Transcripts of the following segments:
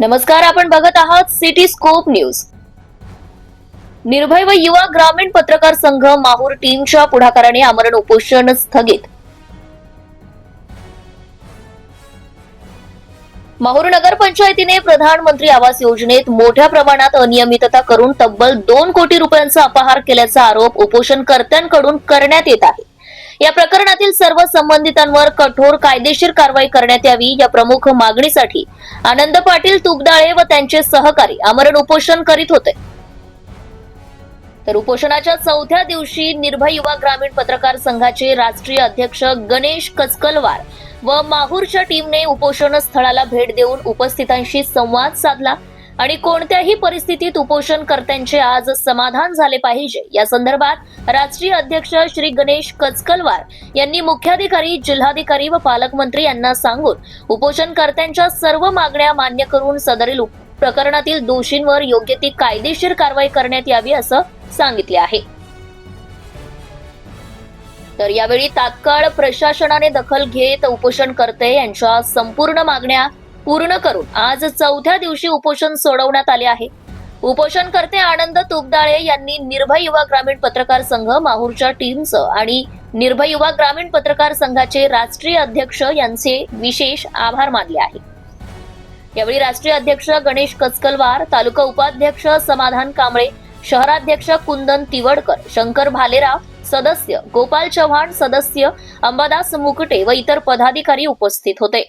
नमस्कार आपण बघत आहात सिटी स्कोप न्यूज. निर्भय व युवा ग्रामीण पत्रकार संघ माहूर टीमच्या पुढाकाराने आमरण उपोषण स्थगित. माहूर नगरपंचायतीने प्रधानमंत्री आवास योजनेत मोठ्या प्रमाणात अनियमितता करून तब्बल दोन कोटी रुपयांचा अपहार केल्याचा आरोप उपोषणकर्त्यांकडून करण्यात येत आहे. या प्रकरणातील सर्व संबंधितांवर कठोर कायदेशीर कारवाई करण्यात यावी या प्रमुख मागणीसाठी आनंद पाटील तुपदाळे व त्यांचे सहकारी आमरण उपोषण करीत होते. तर उपोषणाच्या चौथ्या दिवशी निर्भय युवा ग्रामीण पत्रकार संघाचे राष्ट्रीय अध्यक्ष गणेश कचकलवार व माहूरच्या टीमने उपोषण स्थळाला भेट देऊन उपस्थितांशी संवाद साधला. आणि कोणत्याही परिस्थितीत उपोषणकर्त्यांचे आज समाधान झाले पाहिजे. या संदर्भात राष्ट्रीय अध्यक्ष श्री गणेश कचकलवार यांनी मुख्याधिकारी जिल्हाधिकारी व पालकमंत्री यांना सांगून उपोषणकर्त्यांच्या सर्व मागण्या मान्य करून सदरील प्रकरणातील दोषींवर योग्य ती कायदेशीर कारवाई करण्यात यावी असं सांगितले आहे. तर यावेळी तात्काळ प्रशासनाने दखल घेत उपोषणकर्ते यांच्या संपूर्ण मागण्या पूर्ण करून आज चौथ्या दिवशी उपोषण सोडवण्यात आले आहे. उपोषणकर्ते आनंद तुपदाळे यांनी निर्भय युवा ग्रामीण पत्रकार संघ माहूरच्या टीमचं आणि निर्भय युवा ग्रामीण पत्रकार संघाचे राष्ट्रीय अध्यक्ष यांचे विशेष आभार मानले आहे. यावेळी राष्ट्रीय अध्यक्ष गणेश कचकलवार तालुका उपाध्यक्ष समाधान कांबळे शहराध्यक्ष कुंदन तिवडकर शंकर भालेराव सदस्य गोपाल चव्हाण सदस्य अंबादास मुकटे व इतर पदाधिकारी उपस्थित होते.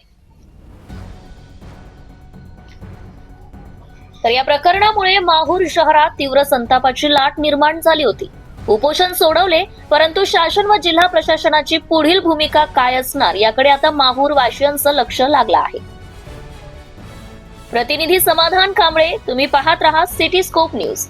तर या प्रकरणामुळे माहूर शहरात तीव्र संतापाची लाट निर्माण झाली होती. उपोषण सोडवले परंतु शासन व जिल्हा प्रशासनाची पुढील भूमिका काय असणार याकडे आता माहूर वाशियांचं लक्ष लागलं आहे. प्रतिनिधी समाधान कांबळे तुम्ही पाहत राहा सिटी स्कोप न्यूज